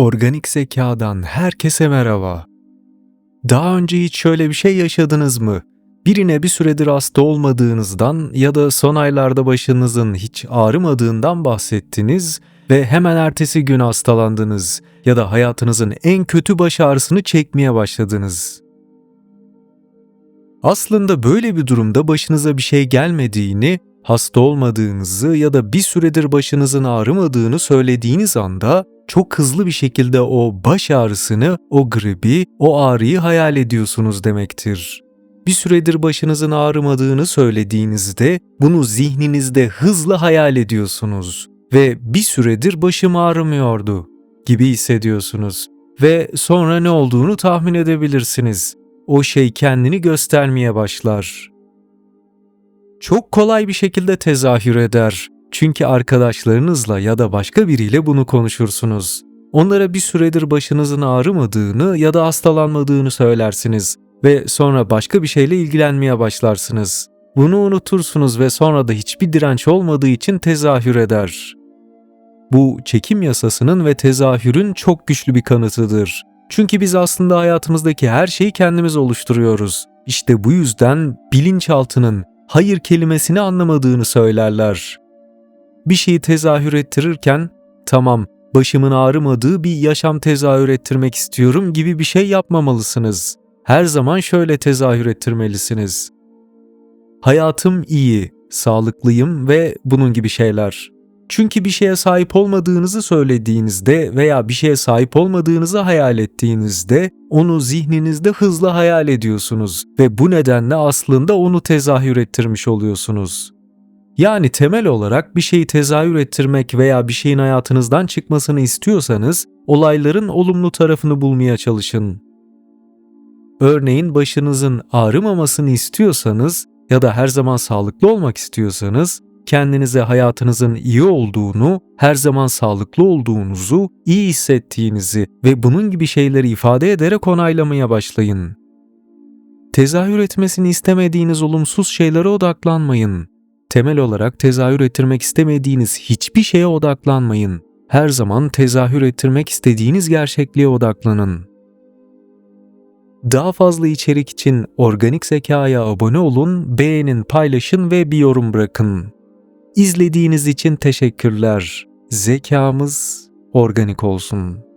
Organik Zeka'dan herkese merhaba. Daha önce hiç şöyle bir şey yaşadınız mı? Birine bir süredir hasta olmadığınızdan ya da son aylarda başınızın hiç ağrımadığından bahsettiniz ve hemen ertesi gün hastalandınız ya da hayatınızın en kötü baş ağrısını çekmeye başladınız. Aslında böyle bir durumda başınıza bir şey gelmediğini, hasta olmadığınızı ya da bir süredir başınızın ağrımadığını söylediğiniz anda çok hızlı bir şekilde o baş ağrısını, o gribi, o ağrıyı hayal ediyorsunuz demektir. Bir süredir başınızın ağrımadığını söylediğinizde bunu zihninizde hızla hayal ediyorsunuz ve bir süredir başım ağrımıyordu gibi hissediyorsunuz ve sonra ne olduğunu tahmin edebilirsiniz. O şey kendini göstermeye başlar. Çok kolay bir şekilde tezahür eder çünkü arkadaşlarınızla ya da başka biriyle bunu konuşursunuz. Onlara bir süredir başınızın ağrımadığını ya da hastalanmadığını söylersiniz ve sonra başka bir şeyle ilgilenmeye başlarsınız. Bunu unutursunuz ve sonra da hiçbir direnç olmadığı için tezahür eder. Bu çekim yasasının ve tezahürün çok güçlü bir kanıtıdır. Çünkü biz aslında hayatımızdaki her şeyi kendimiz oluşturuyoruz. İşte bu yüzden bilinçaltının hayır kelimesini anlamadığını söylerler bir şeyi tezahür ettirirken tamam başımın ağrımadığı bir yaşam tezahür ettirmek istiyorum gibi bir şey yapmamalısınız. Her zaman şöyle tezahür ettirmelisiniz. Hayatım iyi, sağlıklıyım ve bunun gibi şeyler. Çünkü bir şeye sahip olmadığınızı söylediğinizde veya bir şeye sahip olmadığınızı hayal ettiğinizde onu zihninizde hızlı hayal ediyorsunuz ve bu nedenle aslında onu tezahür ettirmiş oluyorsunuz. Yani temel olarak bir şeyi tezahür ettirmek veya bir şeyin hayatınızdan çıkmasını istiyorsanız olayların olumlu tarafını bulmaya çalışın. Örneğin başınızın ağrımamasını istiyorsanız ya da her zaman sağlıklı olmak istiyorsanız kendinize hayatınızın iyi olduğunu, her zaman sağlıklı olduğunuzu, iyi hissettiğinizi ve bunun gibi şeyleri ifade ederek onaylamaya başlayın. Tezahür etmesini istemediğiniz olumsuz şeylere odaklanmayın temel olarak tezahür ettirmek istemediğiniz hiçbir şeye odaklanmayın. Her zaman tezahür ettirmek istediğiniz gerçekliğe odaklanın. Daha fazla içerik için Organik Zeka'ya abone olun, beğenin, paylaşın ve bir yorum bırakın. İzlediğiniz için teşekkürler. Zekamız organik olsun.